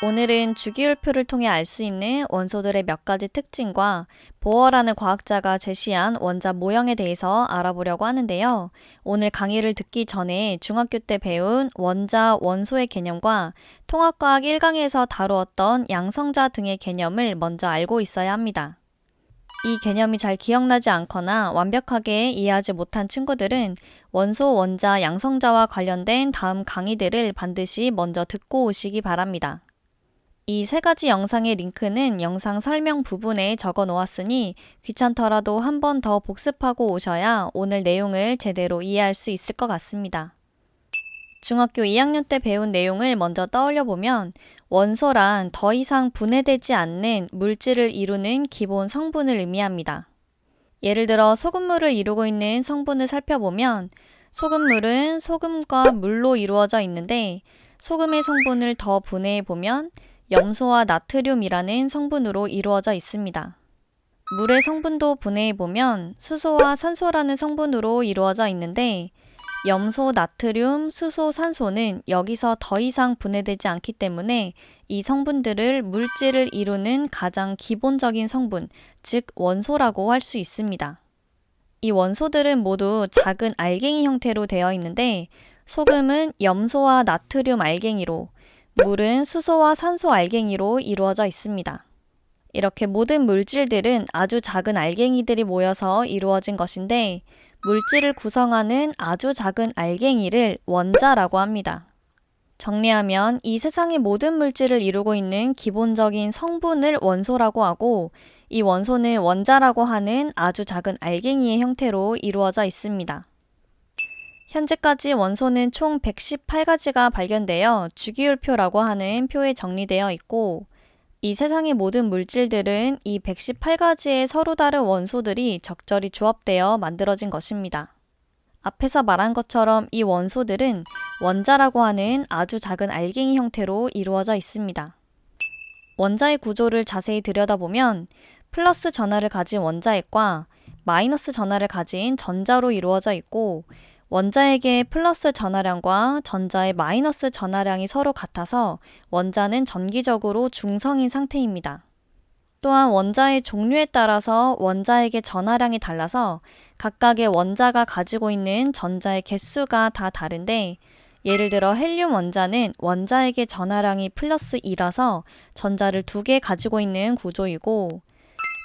오늘은 주기율표를 통해 알 수 있는 원소들의 몇 가지 특징과 보어라는 과학자가 제시한 원자 모형에 대해서 알아보려고 하는데요. 오늘 강의를 듣기 전에 중학교 때 배운 원자, 원소의 개념과 통합과학 1강에서 다루었던 양성자 등의 개념을 먼저 알고 있어야 합니다. 이 개념이 잘 기억나지 않거나 완벽하게 이해하지 못한 친구들은 원소, 원자, 양성자와 관련된 다음 강의들을 반드시 먼저 듣고 오시기 바랍니다. 이 세 가지 영상의 링크는 영상 설명 부분에 적어 놓았으니 귀찮더라도 한 번 더 복습하고 오셔야 오늘 내용을 제대로 이해할 수 있을 것 같습니다. 중학교 2학년 때 배운 내용을 먼저 떠올려 보면 원소란 더 이상 분해되지 않는 물질을 이루는 기본 성분을 의미합니다. 예를 들어 소금물을 이루고 있는 성분을 살펴보면 소금물은 소금과 물로 이루어져 있는데 소금의 성분을 더 분해해 보면 염소와 나트륨이라는 성분으로 이루어져 있습니다. 물의 성분도 분해해 보면 수소와 산소라는 성분으로 이루어져 있는데 염소, 나트륨, 수소, 산소는 여기서 더 이상 분해되지 않기 때문에 이 성분들을 물질을 이루는 가장 기본적인 성분, 즉 원소라고 할 수 있습니다. 이 원소들은 모두 작은 알갱이 형태로 되어 있는데 소금은 염소와 나트륨 알갱이로 물은 수소와 산소 알갱이로 이루어져 있습니다. 이렇게 모든 물질들은 아주 작은 알갱이들이 모여서 이루어진 것인데 물질을 구성하는 아주 작은 알갱이를 원자라고 합니다. 정리하면 이 세상의 모든 물질을 이루고 있는 기본적인 성분을 원소라고 하고 이 원소는 원자라고 하는 아주 작은 알갱이의 형태로 이루어져 있습니다. 현재까지 원소는 총 118가지가 발견되어 주기율표라고 하는 표에 정리되어 있고 이 세상의 모든 물질들은 이 118가지의 서로 다른 원소들이 적절히 조합되어 만들어진 것입니다. 앞에서 말한 것처럼 이 원소들은 원자라고 하는 아주 작은 알갱이 형태로 이루어져 있습니다. 원자의 구조를 자세히 들여다보면 플러스 전하를 가진 원자핵과 마이너스 전하를 가진 전자로 이루어져 있고 원자에게 플러스 전하량과 전자의 마이너스 전하량이 서로 같아서 원자는 전기적으로 중성인 상태입니다. 또한 원자의 종류에 따라서 원자에게 전하량이 달라서 각각의 원자가 가지고 있는 전자의 개수가 다 다른데 예를 들어 헬륨 원자는 원자에게 전하량이 플러스 2라서 전자를 두 개 가지고 있는 구조이고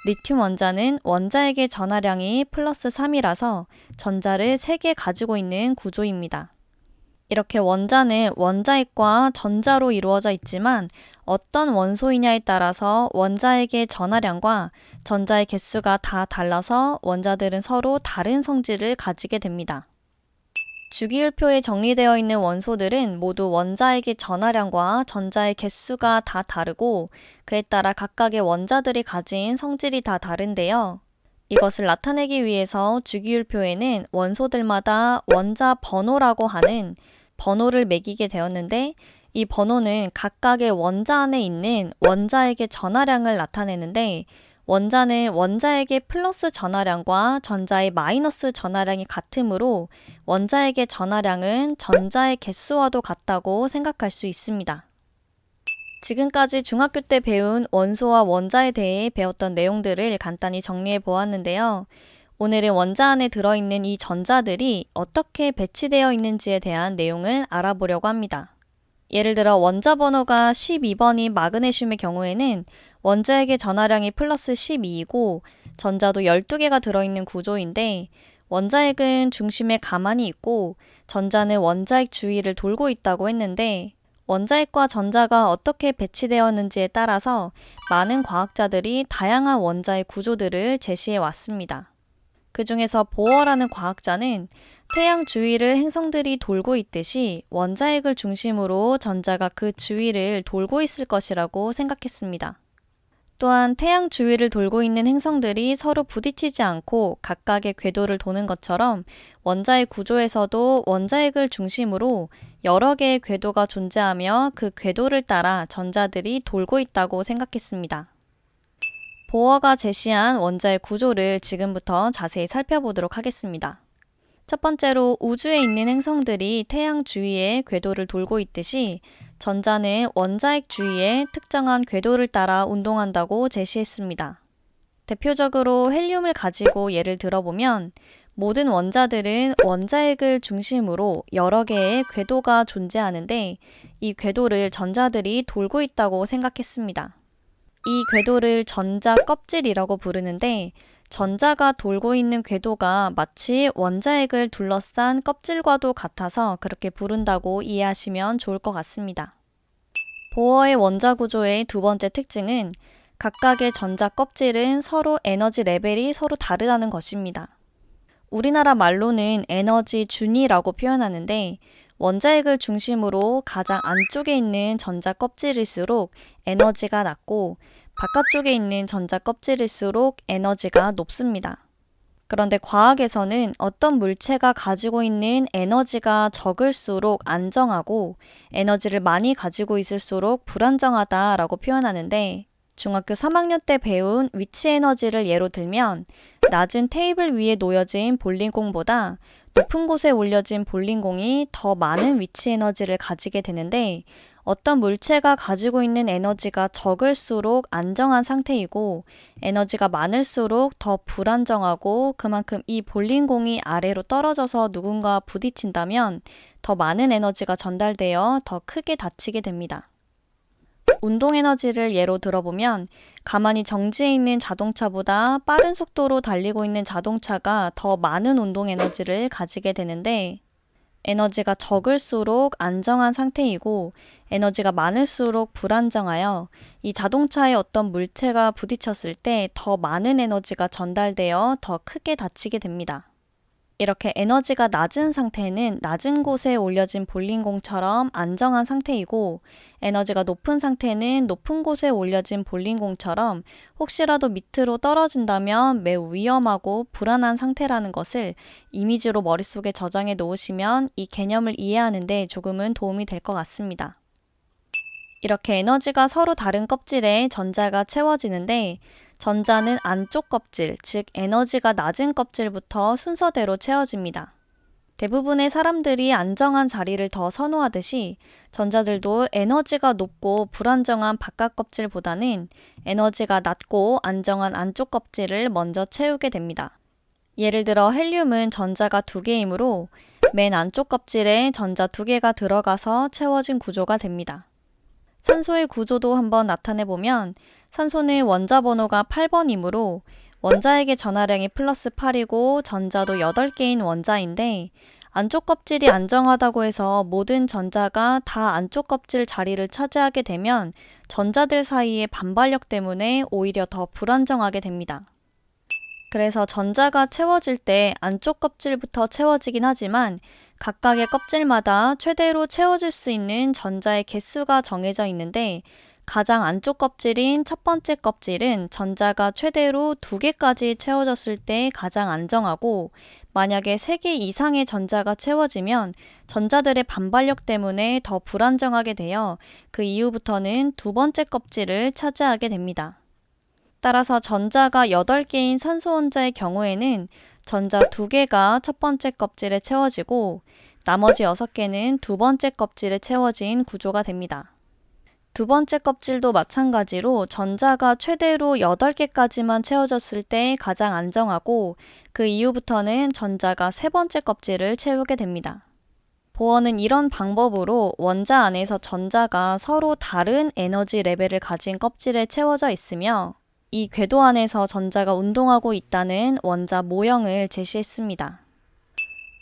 리튬 원자는 원자에게 전하량이 플러스 3이라서 전자를 3개 가지고 있는 구조입니다. 이렇게 원자는 원자핵과 전자로 이루어져 있지만 어떤 원소이냐에 따라서 원자에게 전하량과 전자의 개수가 다 달라서 원자들은 서로 다른 성질을 가지게 됩니다. 주기율표에 정리되어 있는 원소들은 모두 원자에게 전하량과 전자의 개수가 다 다르고 그에 따라 각각의 원자들이 가진 성질이 다 다른데요. 이것을 나타내기 위해서 주기율표에는 원소들마다 원자 번호라고 하는 번호를 매기게 되었는데 이 번호는 각각의 원자 안에 있는 원자에게 전하량을 나타내는데 원자는 원자에게 플러스 전하량과 전자의 마이너스 전하량이 같으므로 원자에게 전하량은 전자의 개수와도 같다고 생각할 수 있습니다. 지금까지 중학교 때 배운 원소와 원자에 대해 배웠던 내용들을 간단히 정리해 보았는데요. 오늘은 원자 안에 들어있는 이 전자들이 어떻게 배치되어 있는지에 대한 내용을 알아보려고 합니다. 예를 들어 원자 번호가 12번인 마그네슘의 경우에는 원자에게 전하량이 플러스 12이고 전자도 12개가 들어있는 구조인데 원자핵은 중심에 가만히 있고 전자는 원자핵 주위를 돌고 있다고 했는데 원자핵과 전자가 어떻게 배치되었는지에 따라서 많은 과학자들이 다양한 원자의 구조들을 제시해 왔습니다. 그 중에서 보어라는 과학자는 태양 주위를 행성들이 돌고 있듯이 원자핵을 중심으로 전자가 그 주위를 돌고 있을 것이라고 생각했습니다. 또한 태양 주위를 돌고 있는 행성들이 서로 부딪히지 않고 각각의 궤도를 도는 것처럼 원자의 구조에서도 원자핵을 중심으로 여러 개의 궤도가 존재하며 그 궤도를 따라 전자들이 돌고 있다고 생각했습니다. 보어가 제시한 원자의 구조를 지금부터 자세히 살펴보도록 하겠습니다. 첫 번째로 우주에 있는 행성들이 태양 주위에 궤도를 돌고 있듯이 전자는 원자핵 주위의 특정한 궤도를 따라 운동한다고 제시했습니다. 대표적으로 헬륨을 가지고 예를 들어보면 모든 원자들은 원자핵을 중심으로 여러 개의 궤도가 존재하는데 이 궤도를 전자들이 돌고 있다고 생각했습니다. 이 궤도를 전자 껍질이라고 부르는데 전자가 돌고 있는 궤도가 마치 원자핵을 둘러싼 껍질과도 같아서 그렇게 부른다고 이해하시면 좋을 것 같습니다. 보어의 원자 구조의 두 번째 특징은 각각의 전자 껍질은 서로 에너지 레벨이 서로 다르다는 것입니다. 우리나라 말로는 에너지 준이라고 표현하는데 원자핵을 중심으로 가장 안쪽에 있는 전자 껍질일수록 에너지가 낮고 바깥쪽에 있는 전자 껍질일수록 에너지가 높습니다. 그런데 과학에서는 어떤 물체가 가지고 있는 에너지가 적을수록 안정하고 에너지를 많이 가지고 있을수록 불안정하다라고 표현하는데 중학교 3학년 때 배운 위치 에너지를 예로 들면 낮은 테이블 위에 놓여진 볼링공보다 높은 곳에 올려진 볼링공이 더 많은 위치 에너지를 가지게 되는데 어떤 물체가 가지고 있는 에너지가 적을수록 안정한 상태이고 에너지가 많을수록 더 불안정하고 그만큼 이 볼링공이 아래로 떨어져서 누군가 부딪힌다면 더 많은 에너지가 전달되어 더 크게 다치게 됩니다. 운동 에너지를 예로 들어보면 가만히 정지해 있는 자동차보다 빠른 속도로 달리고 있는 자동차가 더 많은 운동 에너지를 가지게 되는데 에너지가 적을수록 안정한 상태이고 에너지가 많을수록 불안정하여 이 자동차에 어떤 물체가 부딪혔을 때 더 많은 에너지가 전달되어 더 크게 다치게 됩니다. 이렇게 에너지가 낮은 상태는 낮은 곳에 올려진 볼링공처럼 안정한 상태이고 에너지가 높은 상태는 높은 곳에 올려진 볼링공처럼 혹시라도 밑으로 떨어진다면 매우 위험하고 불안한 상태라는 것을 이미지로 머릿속에 저장해 놓으시면 이 개념을 이해하는데 조금은 도움이 될 것 같습니다. 이렇게 에너지가 서로 다른 껍질에 전자가 채워지는데 전자는 안쪽 껍질, 즉 에너지가 낮은 껍질부터 순서대로 채워집니다. 대부분의 사람들이 안정한 자리를 더 선호하듯이 전자들도 에너지가 높고 불안정한 바깥 껍질보다는 에너지가 낮고 안정한 안쪽 껍질을 먼저 채우게 됩니다. 예를 들어 헬륨은 전자가 두 개이므로 맨 안쪽 껍질에 전자 두 개가 들어가서 채워진 구조가 됩니다. 산소의 구조도 한번 나타내 보면 산소는 원자 번호가 8번이므로 원자에게 전하량이 플러스 8이고 전자도 8개인 원자인데 안쪽 껍질이 안정하다고 해서 모든 전자가 다 안쪽 껍질 자리를 차지하게 되면 전자들 사이의 반발력 때문에 오히려 더 불안정하게 됩니다. 그래서 전자가 채워질 때 안쪽 껍질부터 채워지긴 하지만 각각의 껍질마다 최대로 채워질 수 있는 전자의 개수가 정해져 있는데 가장 안쪽 껍질인 첫 번째 껍질은 전자가 최대로 두 개까지 채워졌을 때 가장 안정하고 만약에 세 개 이상의 전자가 채워지면 전자들의 반발력 때문에 더 불안정하게 되어 그 이후부터는 두 번째 껍질을 차지하게 됩니다. 따라서 전자가 8개인 산소 원자의 경우에는 전자 2개가 첫 번째 껍질에 채워지고 나머지 6개는 두 번째 껍질에 채워진 구조가 됩니다. 두 번째 껍질도 마찬가지로 전자가 최대로 8개까지만 채워졌을 때 가장 안정하고 그 이후부터는 전자가 세 번째 껍질을 채우게 됩니다. 보어는 이런 방법으로 원자 안에서 전자가 서로 다른 에너지 레벨을 가진 껍질에 채워져 있으며 이 궤도 안에서 전자가 운동하고 있다는 원자 모형을 제시했습니다.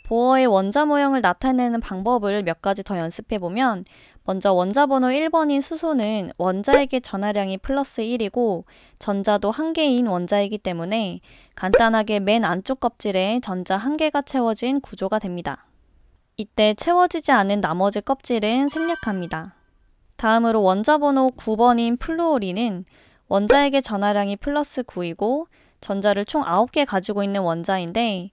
보어의 원자 모형을 나타내는 방법을 몇 가지 더 연습해 보면 먼저 원자 번호 1번인 수소는 원자에게 전하량이 플러스 1이고 전자도 한 개인 원자이기 때문에 간단하게 맨 안쪽 껍질에 전자 한 개가 채워진 구조가 됩니다. 이때 채워지지 않은 나머지 껍질은 생략합니다. 다음으로 원자 번호 9번인 플루오린은 원자에게 전하량이 플러스 9이고 전자를 총 9개 가지고 있는 원자인데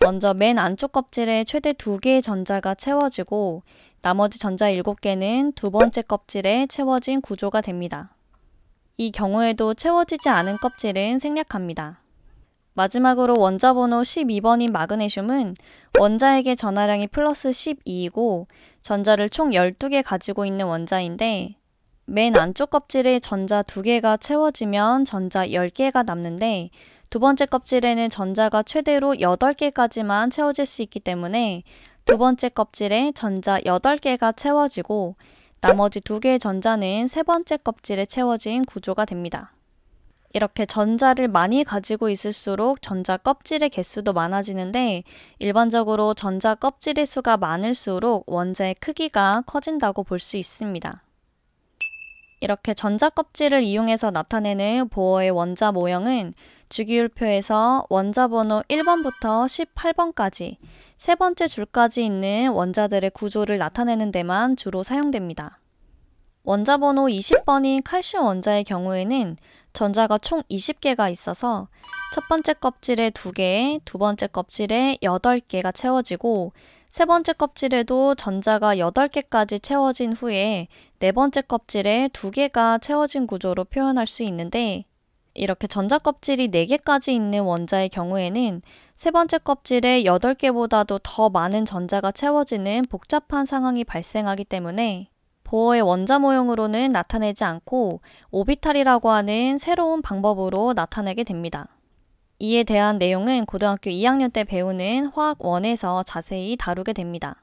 먼저 맨 안쪽 껍질에 최대 2개의 전자가 채워지고 나머지 전자 7개는 두 번째 껍질에 채워진 구조가 됩니다. 이 경우에도 채워지지 않은 껍질은 생략합니다. 마지막으로 원자 번호 12번인 마그네슘은 원자에게 전하량이 플러스 12이고 전자를 총 12개 가지고 있는 원자인데 맨 안쪽 껍질에 전자 2개가 채워지면 전자 10개가 남는데 두 번째 껍질에는 전자가 최대로 8개까지만 채워질 수 있기 때문에 두 번째 껍질에 전자 8개가 채워지고 나머지 두 개의 전자는 세 번째 껍질에 채워진 구조가 됩니다. 이렇게 전자를 많이 가지고 있을수록 전자 껍질의 개수도 많아지는데 일반적으로 전자 껍질의 수가 많을수록 원자의 크기가 커진다고 볼 수 있습니다. 이렇게 전자 껍질을 이용해서 나타내는 보어의 원자 모형은 주기율표에서 원자 번호 1번부터 18번까지 세 번째 줄까지 있는 원자들의 구조를 나타내는 데만 주로 사용됩니다. 원자 번호 20번인 칼슘 원자의 경우에는 전자가 총 20개가 있어서 첫 번째 껍질에 2개, 두 번째 껍질에 8개가 채워지고 세 번째 껍질에도 전자가 8개까지 채워진 후에 네 번째 껍질에 2개가 채워진 구조로 표현할 수 있는데 이렇게 전자 껍질이 4개까지 있는 원자의 경우에는 세 번째 껍질에 8개보다도 더 많은 전자가 채워지는 복잡한 상황이 발생하기 때문에 보어의 원자 모형으로는 나타내지 않고 오비탈이라고 하는 새로운 방법으로 나타내게 됩니다. 이에 대한 내용은 고등학교 2학년 때 배우는 화학 1에서 자세히 다루게 됩니다.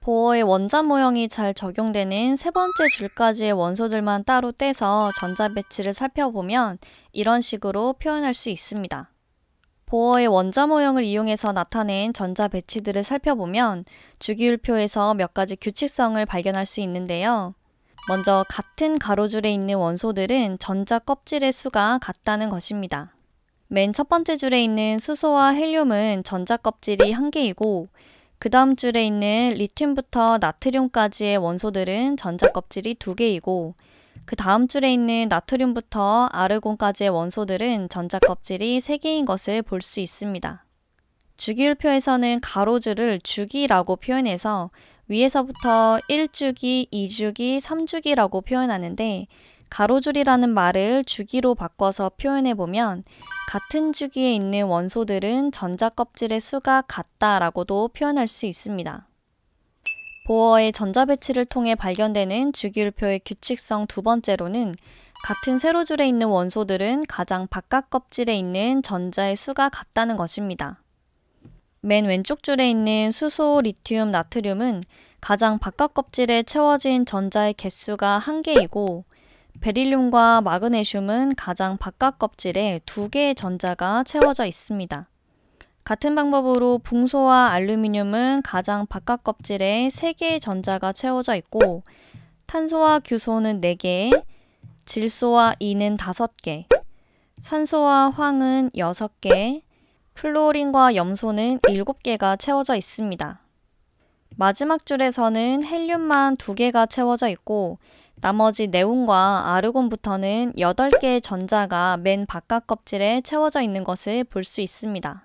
보어의 원자 모형이 잘 적용되는 세 번째 줄까지의 원소들만 따로 떼서 전자 배치를 살펴보면 이런 식으로 표현할 수 있습니다. 보어의 원자 모형을 이용해서 나타낸 전자 배치들을 살펴보면 주기율표에서 몇 가지 규칙성을 발견할 수 있는데요. 먼저 같은 가로줄에 있는 원소들은 전자 껍질의 수가 같다는 것입니다. 맨 첫 번째 줄에 있는 수소와 헬륨은 전자 껍질이 한 개이고 그 다음 줄에 있는 리튬부터 나트륨까지의 원소들은 전자 껍질이 두 개이고 그 다음 줄에 있는 나트륨부터 아르곤까지의 원소들은 전자 껍질이 세 개인 것을 볼 수 있습니다. 주기율표에서는 가로줄을 주기라고 표현해서 위에서부터 1주기, 2주기, 3주기라고 표현하는데 가로줄이라는 말을 주기로 바꿔서 표현해 보면 같은 주기에 있는 원소들은 전자 껍질의 수가 같다라고도 표현할 수 있습니다. 보어의 전자 배치를 통해 발견되는 주기율표의 규칙성 두 번째로는 같은 세로줄에 있는 원소들은 가장 바깥 껍질에 있는 전자의 수가 같다는 것입니다. 맨 왼쪽 줄에 있는 수소, 리튬, 나트륨은 가장 바깥 껍질에 채워진 전자의 개수가 한 개이고 베릴륨과 마그네슘은 가장 바깥 껍질에 두 개의 전자가 채워져 있습니다. 같은 방법으로 붕소와 알루미늄은 가장 바깥 껍질에 세 개의 전자가 채워져 있고 탄소와 규소는 4개, 질소와 이는 5개, 산소와 황은 6개, 플로린과 염소는 7개가 채워져 있습니다. 마지막 줄에서는 헬륨만 2개가 채워져 있고 나머지 네온과 아르곤부터는 8개의 전자가 맨 바깥 껍질에 채워져 있는 것을 볼 수 있습니다.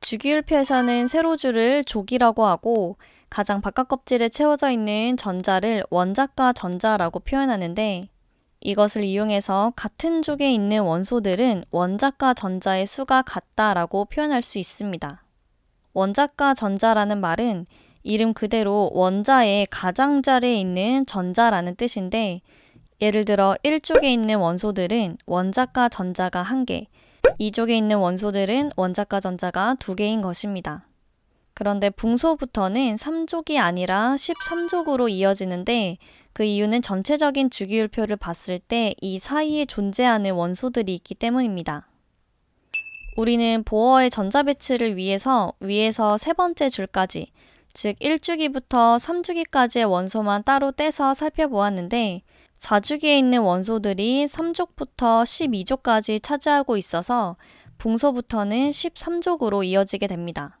주기율표에서는 세로줄을 족이라고 하고 가장 바깥 껍질에 채워져 있는 전자를 원자가 전자라고 표현하는데 이것을 이용해서 같은 족에 있는 원소들은 원자가 전자의 수가 같다라고 표현할 수 있습니다. 원자가 전자라는 말은 이름 그대로 원자의 가장자리에 있는 전자라는 뜻인데 예를 들어 1쪽에 있는 원소들은 원자가 전자가 1개, 2쪽에 있는 원소들은 원자가 전자가 2개인 것입니다. 그런데 붕소부터는 3족이 아니라 13족으로 이어지는데 그 이유는 전체적인 주기율표를 봤을 때 이 사이에 존재하는 원소들이 있기 때문입니다. 우리는 보어의 전자 배치를 위해서 위에서 세 번째 줄까지, 즉 1주기부터 3주기까지의 원소만 따로 떼서 살펴보았는데 4주기에 있는 원소들이 3족부터 12족까지 차지하고 있어서 붕소부터는 13족으로 이어지게 됩니다.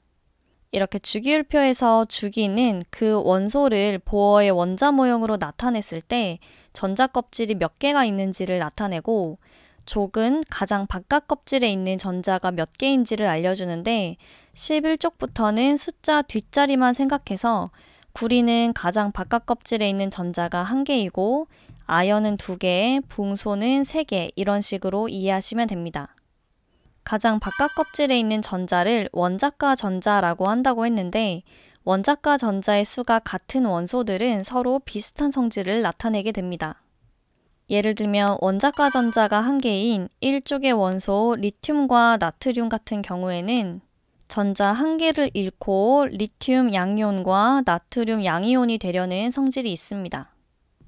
이렇게 주기율표에서 주기는 그 원소를 보어의 원자 모형으로 나타냈을 때 전자 껍질이 몇 개가 있는지를 나타내고 족은 가장 바깥 껍질에 있는 전자가 몇 개인지를 알려주는데 11쪽부터는 숫자 뒷자리만 생각해서 구리는 가장 바깥 껍질에 있는 전자가 한 개이고 아연은 두 개, 붕소는 세 개 이런 식으로 이해하시면 됩니다. 가장 바깥 껍질에 있는 전자를 원자과 전자라고 한다고 했는데 원자과 전자의 수가 같은 원소들은 서로 비슷한 성질을 나타내게 됩니다. 예를 들면 원자과 전자가 한 개인 1쪽의 원소 리튬과 나트륨 같은 경우에는 전자 한 개를 잃고 리튬 양이온과 나트륨 양이온이 되려는 성질이 있습니다.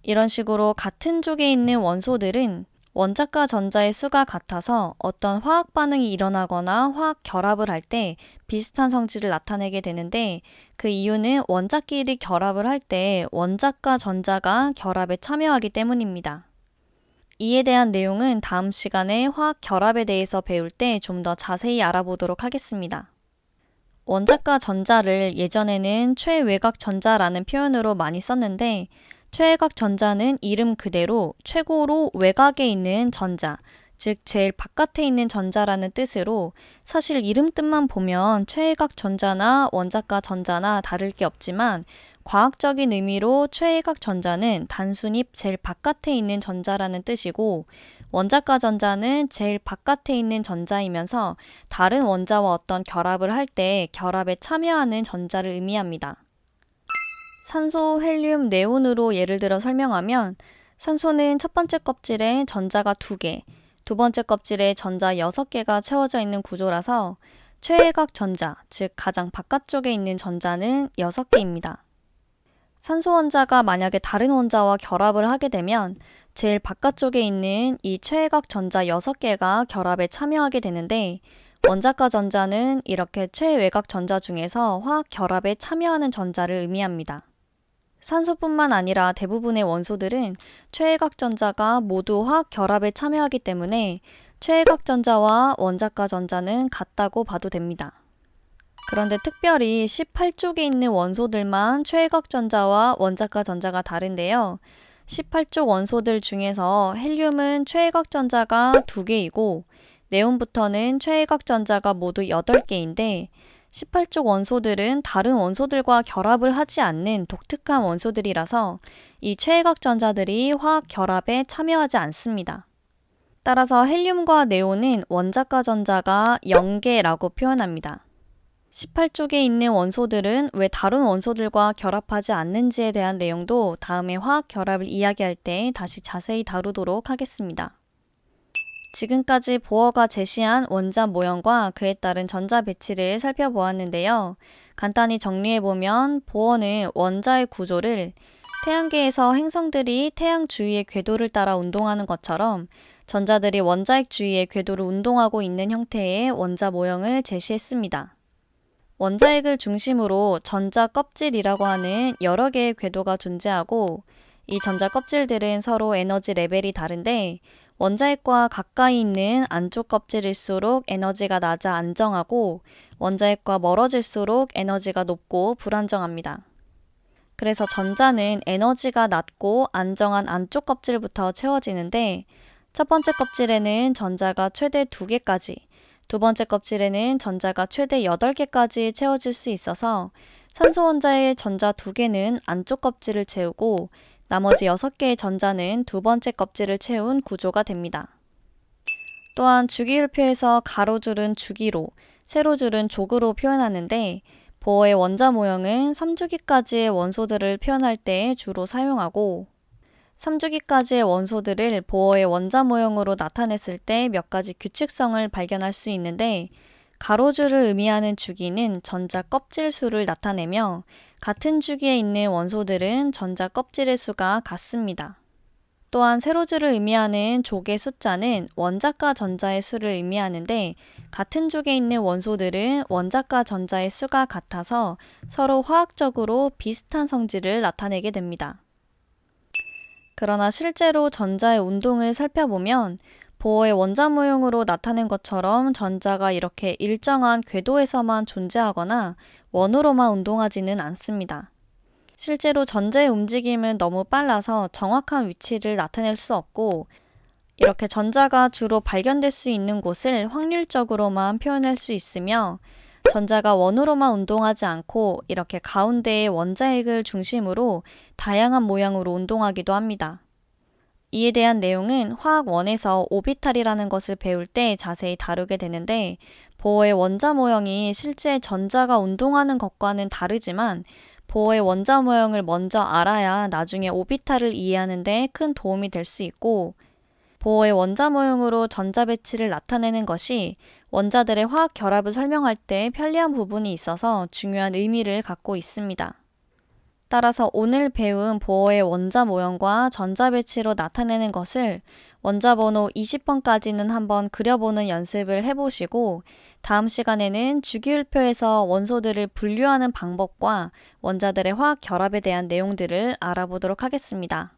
이런 식으로 같은 쪽에 있는 원소들은 원자과 전자의 수가 같아서 어떤 화학 반응이 일어나거나 화학 결합을 할 때 비슷한 성질을 나타내게 되는데 그 이유는 원자끼리 결합을 할 때 원자과 전자가 결합에 참여하기 때문입니다. 이에 대한 내용은 다음 시간에 화학 결합에 대해서 배울 때 좀 더 자세히 알아보도록 하겠습니다. 원자과 전자를 예전에는 최외곽 전자라는 표현으로 많이 썼는데 최외곽 전자는 이름 그대로 최고로 외곽에 있는 전자, 즉 제일 바깥에 있는 전자라는 뜻으로 사실 이름 뜻만 보면 최외곽 전자나 원자과 전자나 다를 게 없지만 과학적인 의미로 최외곽 전자는 단순히 제일 바깥에 있는 전자라는 뜻이고 원자과 전자는 제일 바깥에 있는 전자이면서 다른 원자와 어떤 결합을 할 때 결합에 참여하는 전자를 의미합니다. 산소, 헬륨, 네온으로 예를 들어 설명하면 산소는 첫 번째 껍질에 전자가 두 개, 두 번째 껍질에 전자 여섯 개가 채워져 있는 구조라서 최외곽 전자, 즉 가장 바깥쪽에 있는 전자는 여섯 개입니다. 산소 원자가 만약에 다른 원자와 결합을 하게 되면 제일 바깥쪽에 있는 이 최외곽 전자 여섯 개가 결합에 참여하게 되는데 원자과 전자는 이렇게 최외곽 전자 중에서 화학 결합에 참여하는 전자를 의미합니다. 산소뿐만 아니라 대부분의 원소들은 최외곽 전자가 모두 화학 결합에 참여하기 때문에 최외곽 전자와 원자과 전자는 같다고 봐도 됩니다. 그런데 특별히 18쪽에 있는 원소들만 최외곽 전자와 원자과 전자가 다른데요. 18쪽 원소들 중에서 헬륨은 최외곽 전자가 2개이고 네온부터는 최외곽 전자가 모두 8개인데 18쪽 원소들은 다른 원소들과 결합을 하지 않는 독특한 원소들이라서 이 최외곽 전자들이 화학 결합에 참여하지 않습니다. 따라서 헬륨과 네온은 원자과 전자가 0개라고 표현합니다. 18쪽에 있는 원소들은 왜 다른 원소들과 결합하지 않는지에 대한 내용도 다음에 화학 결합을 이야기할 때 다시 자세히 다루도록 하겠습니다. 지금까지 보어가 제시한 원자 모형과 그에 따른 전자 배치를 살펴보았는데요. 간단히 정리해보면 보어는 원자의 구조를 태양계에서 행성들이 태양 주위의 궤도를 따라 운동하는 것처럼 전자들이 원자핵 주위의 궤도를 운동하고 있는 형태의 원자 모형을 제시했습니다. 원자핵을 중심으로 전자 껍질이라고 하는 여러 개의 궤도가 존재하고 이 전자 껍질들은 서로 에너지 레벨이 다른데 원자핵과 가까이 있는 안쪽 껍질일수록 에너지가 낮아 안정하고 원자핵과 멀어질수록 에너지가 높고 불안정합니다. 그래서 전자는 에너지가 낮고 안정한 안쪽 껍질부터 채워지는데 첫 번째 껍질에는 전자가 최대 2개까지, 두 번째 껍질에는 전자가 최대 8개까지 채워질 수 있어서 산소 원자의 전자 2개는 안쪽 껍질을 채우고 나머지 6개의 전자는 두 번째 껍질을 채운 구조가 됩니다. 또한 주기율표에서 가로줄은 주기로, 세로줄은 족으로 표현하는데 보어의 원자 모형은 3주기까지의 원소들을 표현할 때 주로 사용하고 3주기까지의 원소들을 보어의 원자 모형으로 나타냈을 때 몇 가지 규칙성을 발견할 수 있는데 가로줄을 의미하는 주기는 전자 껍질 수를 나타내며 같은 주기에 있는 원소들은 전자 껍질의 수가 같습니다. 또한 세로줄을 의미하는 족의 숫자는 원자과 전자의 수를 의미하는데 같은 족에 있는 원소들은 원자과 전자의 수가 같아서 서로 화학적으로 비슷한 성질을 나타내게 됩니다. 그러나 실제로 전자의 운동을 살펴보면 보어의 원자 모형으로 나타낸 것처럼 전자가 이렇게 일정한 궤도에서만 존재하거나 원으로만 운동하지는 않습니다. 실제로 전자의 움직임은 너무 빨라서 정확한 위치를 나타낼 수 없고 이렇게 전자가 주로 발견될 수 있는 곳을 확률적으로만 표현할 수 있으며 전자가 원으로만 운동하지 않고 이렇게 가운데의 원자핵을 중심으로 다양한 모양으로 운동하기도 합니다. 이에 대한 내용은 화학 1에서 오비탈이라는 것을 배울 때 자세히 다루게 되는데 보어의 원자 모형이 실제 전자가 운동하는 것과는 다르지만 보어의 원자 모형을 먼저 알아야 나중에 오비탈을 이해하는 데 큰 도움이 될 수 있고 보어의 원자 모형으로 전자 배치를 나타내는 것이 원자들의 화학 결합을 설명할 때 편리한 부분이 있어서 중요한 의미를 갖고 있습니다. 따라서 오늘 배운 보어의 원자 모형과 전자 배치로 나타내는 것을 원자 번호 20번까지는 한번 그려보는 연습을 해보시고 다음 시간에는 주기율표에서 원소들을 분류하는 방법과 원자들의 화학 결합에 대한 내용들을 알아보도록 하겠습니다.